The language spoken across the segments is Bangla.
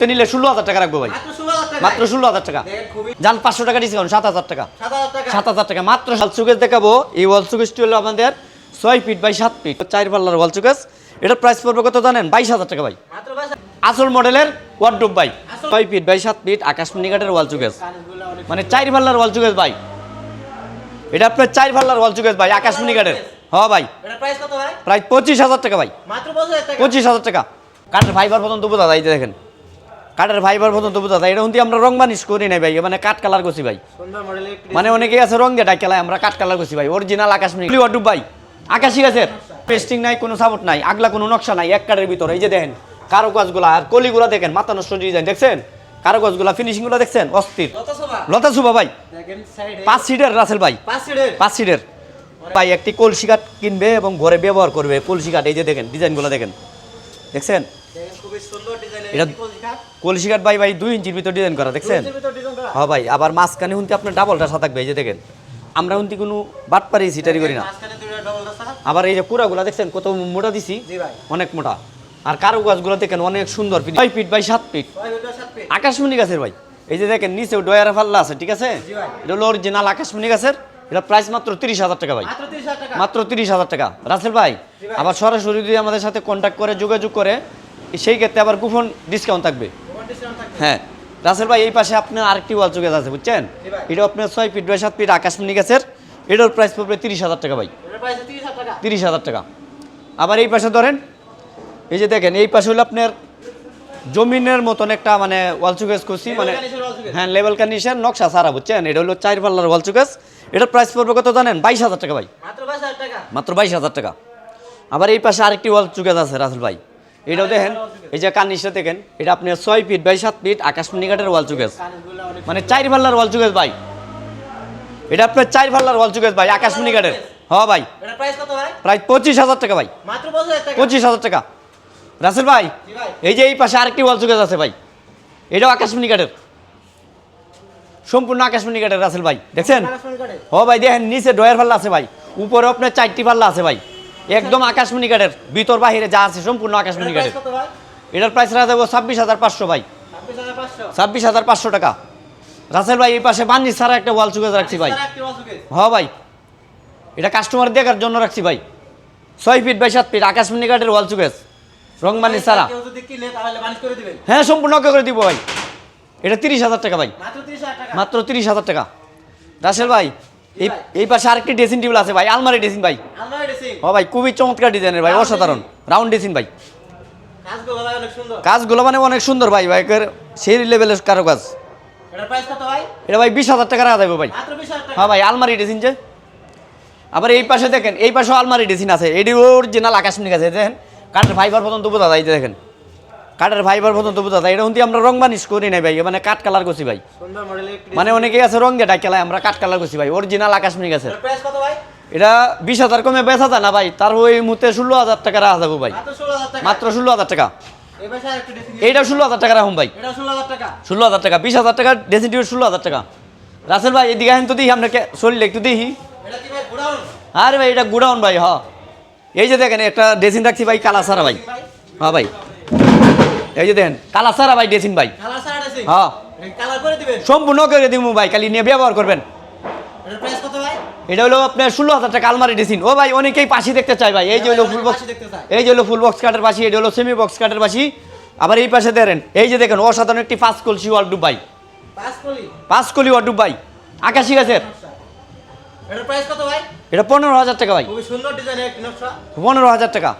তো নিলে ষোলো হাজার টাকা রাখব ভাই। মাত্র 16000 ষোলো হাজার টাকা। যান পাঁচশো টাকা ডিসকাউন্ট সাত হাজার টাকা। সাত হাজার টাকা। মাত্র ওয়াল সুকেস দেখাবো। এই ওয়াল সুকেসটি হলো আমাদের ছয় ফিট বাই সাত ফিট চার পাল্লার ওয়াল সুকেস এটার প্রাইস পড়বে কত জানেন? বাইশ হাজার টাকা ভাই। আসল মডেলের ওয়ার্ডরোব ভাই। ছয় ফিট বাই সাত ফিট আকাশমণি কাঠের ওয়াল সুকেস মানে চার পাল্লার ওয়াল সুকেস ভাই। এটা আপনার চার পাল্লার ওয়াল সুকেস ভাই আকাশমণি কাঠের হ্যাঁ ভাই। প্রাইস প্রায় পঁচিশ হাজার টাকা ভাই। মাত্র 25000 টাকা। পঁচিশ হাজার টাকা। কাঠের ফাইবার পর্যন্ত বোঝা যায় দেখেন। কাঠের ফাইবার পর্যন্ত বোঝা যায়। এটা কিন্তু আমরা রং বানিশ করি নাই ভাই মানে কাঠ কালার করছি ভাই। মানে অনেকে আছে রং দিয়ে ডাকেলায় আমরা কাঠ কালার করছি ভাই। অরিজিনাল আকাশমণি ওয়ার্ডরোব ভাই। আকাশি গাছের পেস্টিং নাই কোনো সাপোর্ট নাই আগলা কোনো নকশা নাই এক কাঠের ভিতরে। এই যে দেখেন কারও গাছগুলা আর কলিগুলা দেখেন মাথা নষ্ট ডিজাইন দেখছেন? কারও গাছগুলা ফিনিশিংগুলো দেখছেন? অস্থির। লতা সুবা ভাই। পাঁচ সিটের রাসেল ভাই। পাঁচ সিটের ভাই একটি কলসি কাঠ কিনবে এবং ঘরে ব্যবহার করবে। কলসি কাঠ এই যে দেখেন ডিজাইনগুলো দেখেন। দেখছেন? এটা- কলসি কাঠ ভাই ভাই দুই ইঞ্চির ভিতর ডিজাইন করা দেখছেন? হ্যাঁ ভাই আবার মাঝখানে হুন্তি আপনার ডাবলটা সাথে থাকবে এই যে দেখেন। আমরা হুন্তি কোনো বাটপারি সিটারি করি না। আবার এই যে কুড়াগুলা দেখছেন? কত মোটা দিছি? অনেক মোটা। আর কারও গাছগুলো দেখেন অনেক সুন্দর। ছয় ফিট বাই সাত ফিট। আকাশমণি গাছের ভাই। এই যে দেখেন নিচেও ডয়ারা ফাল্লা আছে ঠিক আছে। এটা হলো অরিজিনাল আকাশমণি গাছের। এটা প্রাইস মাত্র তিরিশ হাজার টাকা ভাই। মাত্র 30000 টাকা। মাত্র তিরিশ হাজার টাকা। রাসেল ভাই ভাই। আবার সরাসরি যদি আমাদের সাথে কন্ট্যাক্ট করে যোগাযোগ করে সেই ক্ষেত্রে আবার কুপন ডিসকাউন্ট থাকবে। হ্যাঁ। রাসেল ভাই এই পাশে আপনার আরেকটি ওয়াল চুকেজ আছে বুঝছেন? এটা আপনার ছয় ফিট বাই সাত ফিট আকাশমণি গাছের। এটার প্রাইস পড়বে তিরিশ হাজার টাকা ভাই। এটা প্রাইস 30000 টাকা। তিরিশ হাজার টাকা। আবার এই পাশে ধরেন এই যে দেখেন এই পাশে হলো আপনার জমিনের মতন একটা মানে ওয়াল চুকেজ করছি মানে। হ্যাঁ লেভেল কন্ডিশন নকশা সারা বুঝছেন? এটা হলো চার পাল্লার ওয়াল চুকেজ এটার প্রাইস পড়বে কত জানেন? বাইশ হাজার টাকা ভাই। মাত্র 22000 টাকা। মাত্র বাইশ হাজার টাকা। আবার এই পাশে আরেকটি ওয়াল চুকেজ আছে রাসেল ভাই। এটাও দেখেন এই যে কার্নিশটা দেখেন এটা আপনার ছয় ফিট বাই সাত ফিট আকাশমণি কাঠের ওয়াল চুকেজ মানে চার পাল্লার ওয়াল চুকেজ ভাই। এটা আপনার চার পাল্লার ওয়াল চুকেজ ভাই আকাশমণি কাঠের হ্যাঁ ভাই। প্রায় পঁচিশ হাজার টাকা ভাই। মাত্র 25000 টাকা? পঁচিশ হাজার টাকা। রাসেল ভাই এই যে এই পাশে আরেকটি ওয়াল চুকেজ আছে ভাই। এটাও আকাশমণি কাঠের সম্পূর্ণ আকাশমণি কাঠের রাসেল ভাই। দেখছেন? ও ভাই দেখেন নিচে ডয়ের পাল্লা আছে ভাই। উপরে আপনার চারটি পাল্লা আছে ভাই। একদম আকাশমণি কাঠের ভিতর বাহিরে যা আছে সম্পূর্ণ আকাশমণি কাঠের এটার প্রাইস রাখা যাব ছাব্বিশ হাজার পাঁচশো ভাই। ছাব্বিশ হাজার পাঁচশো? টাকা। রাসেল ভাই এই পাশে বান্নি সারা একটা ওয়াল চুকেজ রাখছি ভাই। হ ভাই। এটা কাস্টমার দেখার জন্য রাখছি ভাই। ছয় ফিট বাই সাত ফিট আকাশমণি কাঠের ওয়াল চুকেজ রং বান্নি দিবেন। হ্যাঁ সম্পূর্ণ ওকে করে দিব ভাই। এটা তিরিশ হাজার টাকা ভাই। মাত্র 30000 টাকা। মাত্র তিরিশ হাজার টাকা। রাসেল ভাই এই এই পাশে আরেকটি ড্রেসিং টেবিল আছে ভাই আলমারি ড্রেসিং ভাই। ও ভাই খুবই চমৎকার ডিজাইনের ভাই অসাধারণ। রাউন্ড ড্রেসিং ভাই। কাজগুলো ভাই অনেক সুন্দর। কাজগুলো মানে অনেক সুন্দর ভাই ভাইকের সেই লেভেলের কারও কাজ ভাই? এটা ভাই বিশ হাজার টাকা রাখা যাবে ভাই। মাত্র 20000 টাকা। হ্যাঁ ভাই আলমারি ড্রেসিং যে। আবার এই পাশে দেখেন এই পাশেও আলমারি ড্রেসিং আছে। এটি অরিজিনাল আকাশমণি আছে দেখেন। কাঠের ফাইবার পর্যন্ত বোঝা যায় দেখেন। কাঠের ফাইবার পর্যন্ত বোঝা যায়। এটা কিন্তু আমরা রং বানিশ করি নাই ভাই মানে কাঠ কালার করছি ভাই। মানে অনেকে আছে রং দিয়ে ডাকেলায় আমরা কাঠ কালার করছি ভাই অরিজিনাল আকাশমণি প্রাইস এটা বিশ হাজার কমে বেচা যায় না ভাই তার ওই মুহূর্তে ষোলো হাজার টাকা রাখা যাব ভাই। মাত্র 16000 ষোলো হাজার টাকা। এইটা ষোলো হাজার টাকা রাখুন ভাই। এটা 16000 টাকা? ষোলো হাজার টাকা বিশ হাজার টাকা ড্রেসিং টেবিল ষোলো হাজার টাকা। রাসেল ভাই এদিকে আসেন তো দেখি আপনাকে শরীরে একটু গোডাউন? আরে ভাই এটা গুডাউন ভাই হ। এই যে দেখেন একটা ড্রেসিং রাখছি ভাই কালা সারা ভাই। হ্যাঁ ভাই। এই যে দেখেন কালা সারা ভাই ড্রেসিং ভাই। হ্যাঁ। সম্পূর্ণ করে দিব ভাই খালি নিয়ে ব্যবহার করবেন। এটা হলো আপনার ষোলো হাজার টাকা আলমারি ড্রেসিং। ও ভাই অনেকেই পাশি দেখতে চায় ভাই এই যে হলো ফুল বক্স। এই যে হলো ফুল বক্স কাটের পাশি এটা হলো সেমি বক্স কাটের পাশি। আবার এই পাশে দেখেন এই যে দেখেন অসাধারণ একটি পাঁচ কলসি ওয়ার্ডুব ভাই। পাঁচ কলি ওয়ার্ডুব ভাই আকাশি গাছের। ভাই? এটা পনেরো হাজার টাকা ভাই। পনেরো হাজার টাকা।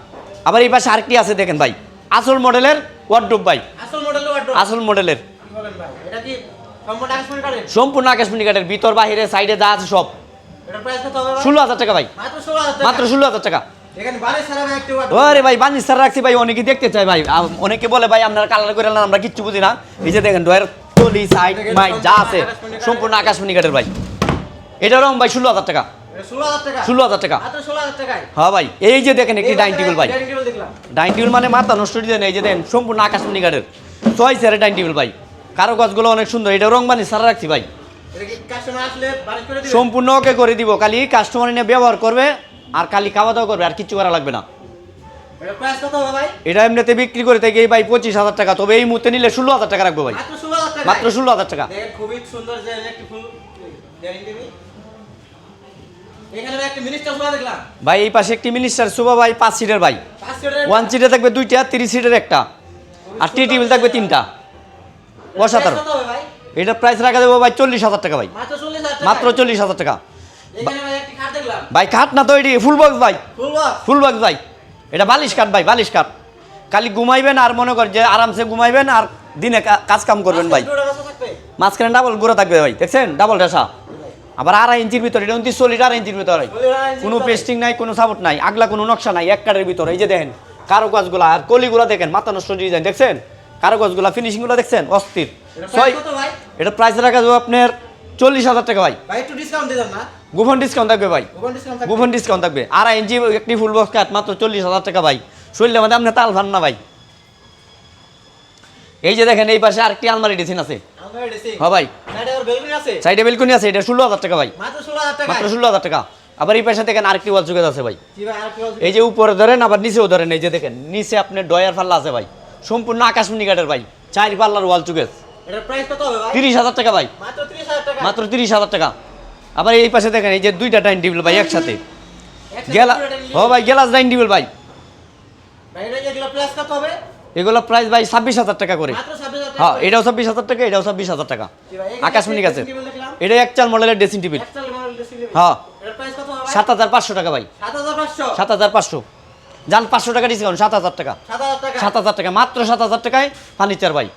আবার এই পাশে আরেকটি আছে দেখেন ভাই। আসল মডেলের ওয়ার্ডুব ভাই। আসল মডেলের। সম্পূর্ণ আকাশমণি কাঠের? কাঠের। ভিতর বাহিরে সাইডে যা আছে সব। এটার ষোলো হাজার টাকা ভাই। মাত্র 16000 টাকা। মাত্র ষোলো হাজার টাকা। ভাই স্যার রাখছি ভাই অনেকে দেখতে চায় ভাই। অনেকে বলে ভাই আপনারা কালার করে না আমরা কিচ্ছু বুঝি না। এই যে দেখেন ডয়ের তলি সাইড মাইক যা আছে সম্পূর্ণ আকাশমণি কাঠের ভাই। এটা রং ভাই ষোলো হাজার টাকা এটা 16000 টাকা। ষোলো হাজার টাকা। মাত্র 16000 টাকায়। হ্যাঁ ভাই এই যে দেখেন একটি ডাইনিং টেবিল ভাই। ডাইনিং টেবিল মানে মাথা নষ্ট ডিজাইন এই যে সম্পূর্ণ আকাশমণি ছয় ডাইনিং টেবিল ভাই। কারও গাছগুলো অনেক সুন্দর এটা রং বানি সারা রাখছি ভাই। সম্পূর্ণ ওকে করে দিব খালি কাস্টমার নিয়ে ব্যবহার করবে আর খালি খাওয়া দাওয়া করবে আর কিচ্ছু করা লাগবে না। এটা এমনিতে বিক্রি করে থাকি ভাই পঁচিশ হাজার টাকা তবে এই মুহূর্তে নিলে ষোলো হাজার টাকা রাখব ভাই। মাত্র ষোলো হাজার টাকা। খুবই সুন্দর ভাই এই পাশে একটি মিনিস্টার সুবা ভাই পাঁচ সিটের ভাই। ওয়ান সিটে থাকবে দুইটা থ্রি সিটের একটা। আর টি টেবিল থাকবে তিনটা। অসাধারণ। এটার প্রাইস রাখা দেবো ভাই চল্লিশ হাজার টাকা ভাই। মাত্র চল্লিশ হাজার টাকা। ভাই খাট না তো এটি ফুল বক্স ভাই। ফুল বক্স ভাই। এটা বালিশ কাঠ ভাই বালিশ কাঠ খালি ঘুমাইবেন আর মনে কর যে আরামসে ঘুমাইবেন আর দিনে কাজ কাম করবেন ভাই। মাঝখানে ডাবল গোড়া থাকবে ভাই দেখছেন? ডাবল রেসা আবার আড়াই ইঞ্চির ভিতরে এটা উনত্রিশ চল্লিশ আড়াই ইঞ্চির ভিতরে। কোনো পেস্টিং নাই কোনো সাপোর্ট নাই আগলা কোনো নকশা নাই এক কাঠের ভিতরে। এই যে দেখেন কারও গাছগুলা আর কলিগুলা দেখেন মাথা নষ্ট ডিজাইন দেখছেন? কারও গাছগুলা ফিনিশিংগুলো দেখছেন? অস্থির। ছয় এটা প্রাইস রাখা যাবে আপনার চল্লিশ হাজার টাকা ভাই। একটু ডিসকাউন্ট থাকবে ভাই। গোপন ডিসকাউন্ট থাকবে? আড়াই ইঞ্চি একটি ফুল বক্স কাঠ মাত্র চল্লিশ হাজার টাকা ভাই। শরীরের মধ্যে আপনি তাল ভান না ভাই। এই যে দেখেন এই পাশে আরেকটি আলমারি ডিসিন আছে। হ্যাঁ ভাই। সাইডে বেলকুনি আছে? এটা ষোলো হাজার টাকা ভাই। মাত্র ষোলো হাজার টাকা। আবার এই পাশে দেখেন আরেকটি ওয়াল চুকেজ আছে ভাই। এই যে উপরে ধরেন আবার নিচেও ধরেন এই যে দেখেন নিচে আপনার ডয়ার পাল্লা আছে ভাই। সম্পূর্ণ আকাশমণি কাঠের ভাই চার পাল্লার ওয়াল চুকেজ এটার প্রাইস কত হবে ভাই? তিরিশ হাজার টাকা ভাই। মাত্র 30000 টাকা। মাত্র তিরিশ হাজার টাকা। আবার এই পাশে দেখেন এই যে দুইটা ডাইনিং টেবিল ভাই একসাথে। গেলা ও ভাই গেলাস ডাইনিং টেবিল ভাই। এগুলো প্রাইস ভাই ছাব্বিশ হাজার টাকা করে। মাত্র 26000 টাকা হ্যাঁ এটাও ছাব্বিশ হাজার টাকা এটাও ছাব্বিশ হাজার টাকা। আকাশমণি গাছের দেখলাম। এটা এক চাল মডেলের ড্রেসিং টেবিল হ্যাঁ। সাত হাজার পাঁচশো টাকা ভাই। সাত হাজার পাঁচশো। যান পাঁচশো টাকা ডিসকাউন্ট সাত হাজার টাকা। সাত হাজার টাকা। মাত্র সাত হাজার টাকায় ফার্নিচার ভাই।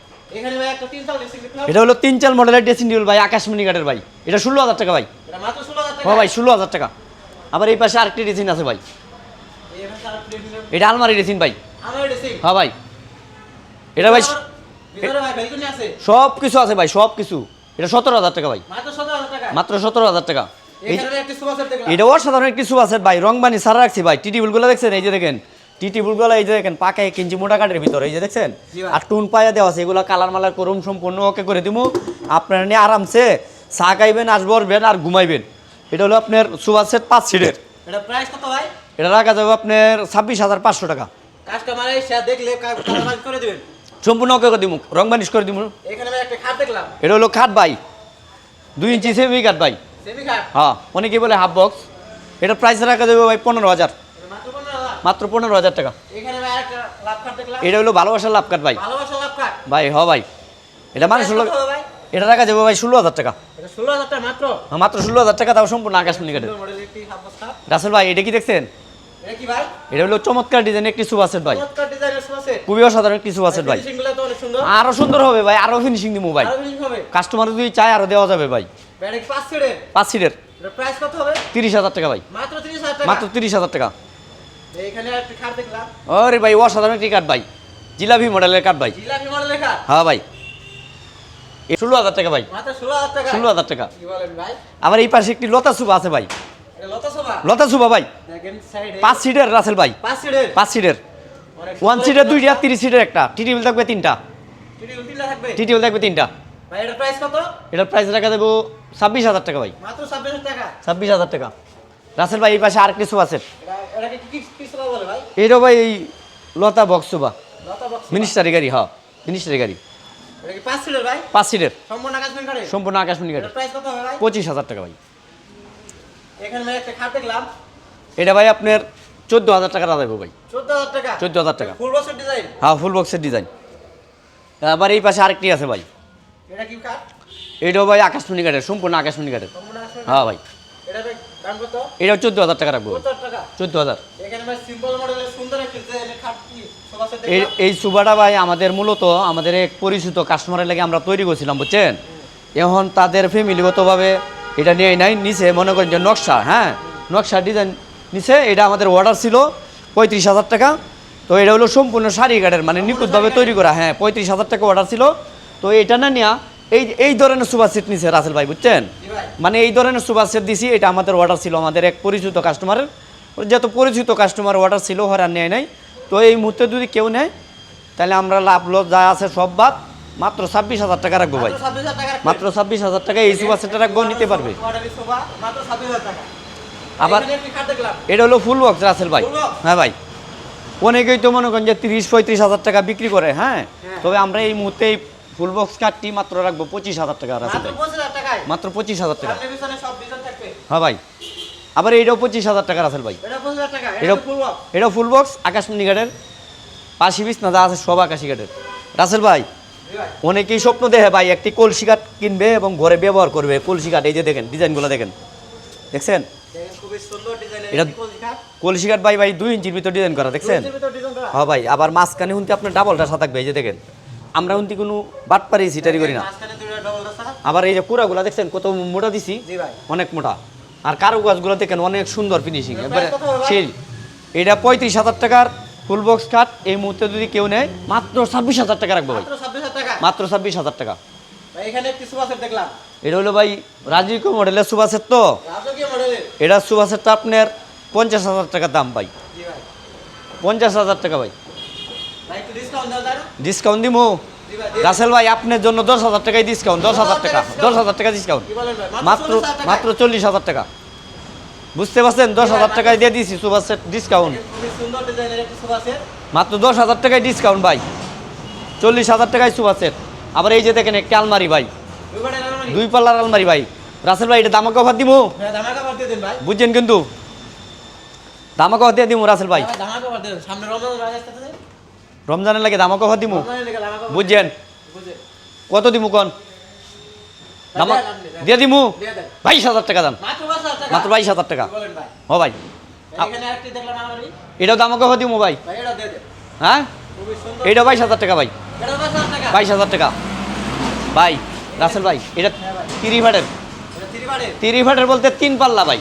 এটা হলো তিন চাল মডেলের ড্রেসিং টেবিল ভাই আকাশমণি কাঠের ভাই। এটা ষোলো হাজার টাকা ভাই। এটা মাত্র 16000 টাকা। হ্যাঁ ভাই ষোলো হাজার টাকা। আবার এই পাশে আরেকটি ড্রেসিং আছে ভাই। এটা আলমারি ড্রেসিং ভাই। হ্যাঁ ভাই। এটা ভাই সব কিছু আছে। ভাই সব কিছু এটা সতেরো হাজার টাকা ভাই। মাত্র 17000 টাকা। মাত্র সতেরো হাজার টাকা। সেট এটা অসাধারণ একটি সুপ আছে ভাই রং বানি সারা রাখছি ভাই। টি টেবিলগুলো দেখছেন? এই যে দেখেন টি টেবিলগুলো এই যে দেখেন পাকা এক ইঞ্চি মোটা কাঠের ভিতরে এই যে দেখছেন? আর টুন পায়া দেওয়া আছে এগুলো কালার মালার করুম সম্পূর্ণ ওকে করে দিব আপনারা নিয়ে আরামসে চা খাইবেন আসবরবেন আর ঘুমাইবেন। এটা হলো আপনার সুপার সেট পাঁচ সিটের। এটা প্রাইস কত ভাই? এটা রাখা যাবে আপনার ছাব্বিশ হাজার পাঁচশো টাকা। কাস্টমার দেখলে করে দিবেন। সম্পূর্ণ করে দিব রং বানিশ করে দিব খাট এটা হলো খাট ভাই দুই ইঞ্চি সেমি কাঠ ভাই। খাট হ্যাঁ অনেকেই বলে হাফ বক্স এটার প্রাইস রাখা যাবে ভাই পনেরো হাজার। মাত্র পনেরো হাজার? টাকা। কাট এটা হলো ভালোবাসার লাভ কাঠ ভাই। কাট ভাই হ ভাই। এটা মানুষ হলো এটা রাখা যাবে ভাই ষোলো হাজার টাকা। এটা 16000 টাকা মাত্র? হ্যাঁ, মাত্র ষোলো হাজার টাকা তাও সম্পূর্ণ হাফ বস্তা রাসেল ভাই এটা কি দেখছেন? এটা হলো চমৎকার ডিজাইন একটি সুপার সেট ভাই খুবই অসাধারণ একটি সেট ভাই। সুন্দর। আরও সুন্দর হবে ভাই আরও ফিনিশিং দিব ভাই। কাস্টমার যদি চায় আরও দেওয়া যাবে ভাই। পাঁচ সিটের তিরিশ হাজার টাকা ভাই। মাত্র 30000 টাকা? মাত্র তিরিশ হাজার টাকা। আরে ভাই অসাধারণ একটি কাঠ ভাই। জিলাপি মডেলের কাঠ ভাই। হ্যাঁ ভাই। ষোলো হাজার টাকা ভাই। মাত্র 16000 টাকা? ষোলো হাজার টাকা। আবার এই পাশে একটি লতা সুপা আছে ভাই। লতা সুপা ভাই। পাঁচ সিটের রাসেল ভাই। পাঁচ সিটের ওয়ান সিটের দুইটা তিরিশ সিটের একটা। টি টেবিল থাকবে তিনটা। টিটি উল্টিলা থাকবে? তিনটা। এটার প্রাইস রাখা দেবো ছাব্বিশ হাজার টাকা ভাই। মাত্র 26000 টাকা? ছাব্বিশ হাজার টাকা। রাসেল ভাই এই পাশে আর কিছু আছে? এটা ভাই? এই লতা বক্স সুবা। মিনিস্টারি গাড়ি হ্যাঁ। মিনিস্টারি গাড়ি। পাঁচ সিটের সম্পূর্ণ আকাশমণি গাড়ি পঁচিশ হাজার টাকা ভাই। এখানে ভাই একটা খাট দেখলাম। এটা ভাই আপনার চোদ্দ হাজার টাকা দেবো ভাই। 14000 টাকা? চোদ্দ হাজার টাকা। ফুল বক্সের ডিজাইন হ্যাঁ ফুল বক্সের ডিজাইন আবার এই পাশে আরেকটি আছে ভাই। এটা কি কাট এটাও ভাই আকাশমণি কাঠের সম্পূর্ণ আকাশমণি কাঠের। হ্যাঁ ভাই। এটা ভাই দাম কত? এটাও চোদ্দ হাজার টাকা রাখব ভাই। 70 টাকা? চোদ্দ হাজার। এই সুবাটা ভাই আমাদের মূলত আমাদের এক পরিচিত কাস্টমারের লাগে আমরা তৈরি করছিলাম বুঝছেন? এখন তাদের ফ্যামিলিগতভাবে এটা নিয়ে নাই নিচে মনে করেন যে নকশা হ্যাঁ? নকশা ডিজাইন নিচে এটা আমাদের অর্ডার ছিল পঁয়ত্রিশ হাজার টাকা। তো এটা হলো সম্পূর্ণ শাড়ি কাঠের মানে নিখুঁতভাবে তৈরি করা হ্যাঁ পঁয়ত্রিশ হাজার টাকা অর্ডার ছিল। তো এটা না নেওয়া এই এই ধরনের সুপার সেট নিছে রাসেল ভাই, বুঝছেন? মানে এই ধরনের সুপার সেট দিছি, এটা আমাদের অর্ডার ছিল আমাদের এক পরিচিত কাস্টমারের যত পরিচিত কাস্টমার অর্ডার ছিল হরার নেয় নাই। তো এই মুহূর্তে যদি কেউ নেয়, তাহলে আমরা লাভ লস যা আছে সব বাদ। মাত্র ছাব্বিশ হাজার টাকা রাখব ভাই। মাত্র 26000 টাকা রাখবেন। মাত্র ছাব্বিশ হাজার টাকা এই সুপার সেটটা রাখব নিতে পারবে। মডেলের সোফা মাত্র 26000 টাকা। আবার এটা হলো ফুল বক্স রাসেল ভাই। হ্যাঁ ভাই। অনেকেই তো মনে করেন যে তিরিশ পঁয়ত্রিশ হাজার টাকা বিক্রি করে হ্যাঁ? হ্যাঁ। তবে আমরা এই মুহূর্তে ফুল বক্স কাঠটি মাত্র রাখব পঁচিশ হাজার টাকা রাসেল ভাই। মাত্র পঁচিশ হাজার টাকা। হ্যাঁ ভাই। আবার এইটাও পঁচিশ হাজার টাকা রাসেল ভাই। এটা এটাও ফুল বক্স আকাশমণি ঘাটের পাশি বিছ না যা আছে সব আকাশি ঘাটের। রাসেল ভাই অনেকেই স্বপ্ন দেখে ভাই একটি কলসি কাঠ কিনবে এবং ঘরে ব্যবহার করবে। কলসি কাঠ এই যে দেখেন ডিজাইনগুলো দেখেন। দেখছেন? এটা- কলসি কাঠ। ভাই ভাই দুই ইঞ্চির ভিতর ডিজাইন করা দেখছেন। হ্যাঁ ভাই আবার মাঝখানে হুন্তি আপনার ডাবলটা সাথে থাকবে এই যে দেখেন। আমরা হুন্তি কোনো বাট পারি সিটারি করি না। আবার এই যে কুড়াগুলা দেখছেন কত মোটা দিছি? অনেক মোটা। আর কারু গাছগুলো দেখেন অনেক সুন্দর ফিনিশিং একবারে ভাই? সেই এটা পঁয়ত্রিশ হাজার টাকার ফুল বক্স কাঠ। এই মুহূর্তে যদি কেউ নেয় মাত্র ছাব্বিশ হাজার টাকা রাখব ভাই। মাত্র ছাব্বিশ হাজার টাকা। এটা হলো ভাই রাজীব মডেলের সুবাসের তো। রাজকীয় মডেলের এটা আপনার পঞ্চাশ হাজার টাকা দাম ভাই। পঞ্চাশ হাজার টাকা ভাই। ডিসকাউন্ট দিমু? রাসেল ভাই আপনার জন্য দশ হাজার টাকায় ডিসকাউন্ট দশ হাজার টাকা দশ হাজার টাকা ডিসকাউন্ট মাত্র মাত্র চল্লিশ হাজার টাকা। বুঝতে পারছেন? দশ হাজার টাকায় দিয়ে দিয়েছি সুবাসের ডিসকাউন্ট মাত্র দশ হাজার টাকায় ডিসকাউন্ট ভাই। চল্লিশ হাজার টাকায় সুবাসের আবার এই যে দেখেন একটা আলমারি ভাই। দুই পাল্লার আলমারি ভাই। রাসেল ভাই এটা দামাকে অফার দিমু? হ্যাঁ বুঝছেন কিন্তু? দামাকে অফার দিয়ে দিমু রাসেল ভাই। রমজানের লাগে দামাকে অফার offer বুঝছেন? কত দিমু কন? দিয়ে দিমু? বাইশ হাজার টাকা দাম মাত্র বাইশ হাজার টাকা? ও ভাই। এটাও দামাকে অফার দিমু ভাই। হ্যাঁ? এইটাও বাইশ হাজার টাকা ভাই। বাইশ হাজার টাকা। ভাই রাসেল ভাই এটা তিরি ভাটের। তিরি ভাটের? বলতে তিন পাল্লা ভাই।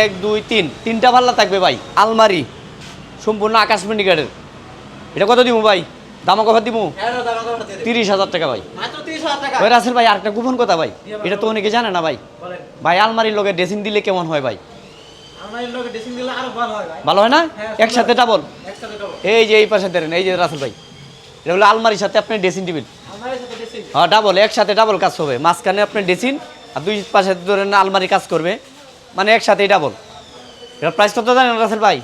এক দুই তিন। তিনটা পাল্লা থাকবে ভাই আলমারি সম্পূর্ণ আকাশমণি গাড়ের এটা কত দিমু ভাই? দামা দিমু? হ্যাঁ দিন তিরিশ হাজার টাকা ভাই। ওই রাসেল ভাই আরেকটা গোপন কথা ভাই এটা তো অনেকে জানে না ভাই। ভাই আলমারির লোকের ড্রেসিং দিলে কেমন হয় ভাই? লোকে ভালো হয় ভাই। না? হ্যাঁ, একসাথে ডাবল এই যে এই পাশে ধরেন এই যে রাসেল ভাই। এটা হলো আলমারির সাথে আপনি ড্রেসিং টেবিল। হ্যাঁ ডাবল একসাথে ডাবল কাজ হবে। মাঝখানে আপনার ড্রেসিং আর দুই পাশে ধরেন আলমারি কাজ করবে। মানে একসাথেই ডাবল এটার প্রাইস কত জানেন রাসেল ভাই?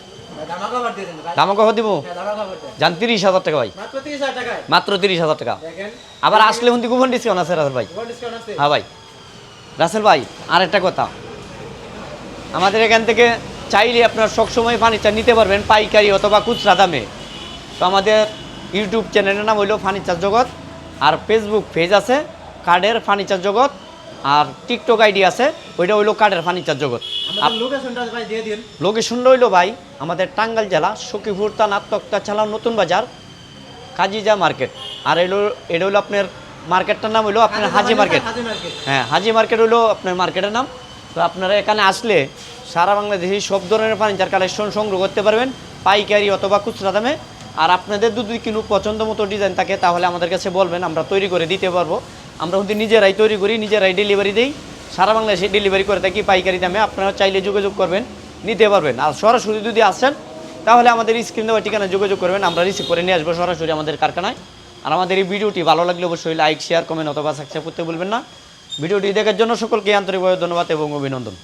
দামও দিব? হ্যাঁ জান তিরিশ হাজার টাকা ভাই। মাত্র তিরিশ হাজার টাকা। আবার আসলে কিন্তু কুপন ডিসকাউন্ট আছে রাসেল ভাই। হ্যাঁ ভাই। রাসেল ভাই আর একটা কথা। আমাদের এখান থেকে চাইলে আপনার সবসময় ফার্নিচার নিতে পারবেন পাইকারি অথবা খুচরা দামে। তো আমাদের ইউটিউব চ্যানেলের নাম হইল ফার্নিচার জগৎ আর ফেসবুক পেজ আছে কার্ডের ফার্নিচার জগৎ আর টিকটক আইডি আছে ওইটা হইল কার্ডের ফার্নিচার জগৎ। লোকেশন রইল ভাই আমাদের টাঙ্গাইল জেলা সখীপুর থানা তক্তা চালা নতুন বাজার কাজিজা মার্কেট। আর এলো এটা হলো আপনার মার্কেটটার নাম হইল আপনার হাজি মার্কেট হ্যাঁ হাজি মার্কেট হইল আপনার মার্কেটের নাম। তো আপনারা এখানে আসলে সারা বাংলাদেশে সব ধরনের ফার্নিচার কালেকশন সংগ্রহ করতে পারবেন পাইকারি অথবা খুচরা দামে। আর আপনাদের যদি কোনো পছন্দ মতো ডিজাইন থাকে, তাহলে আমাদের কাছে বলবেন, আমরা তৈরি করে দিতে পারব। আমরা কিন্তু নিজেরাই তৈরি করি, নিজেরাই ডেলিভারি দিই। সারা বাংলাদেশে ডেলিভারি করে থাকি পাইকারি দামে, আপনারা চাইলে যোগাযোগ করবেন, নিতে পারবেন। আর সরাসরি যদি আসেন, তাহলে আমাদের স্ক্রিন দেওয়া ঠিকানা যোগাযোগ করবেন, আমরা রিসিভ করে নিয়ে আসব সরাসরি আমাদের কারখানায়। আর আমাদের এই ভিডিওটি ভালো লাগলে অবশ্যই লাইক শেয়ার কমেন্ট অথবা সাবস্ক্রাইব করতে বলবেন না। ভিডিওটি দেখার জন্য সকলকে আন্তরিকভাবে ধন্যবাদ এবং অভিনন্দন।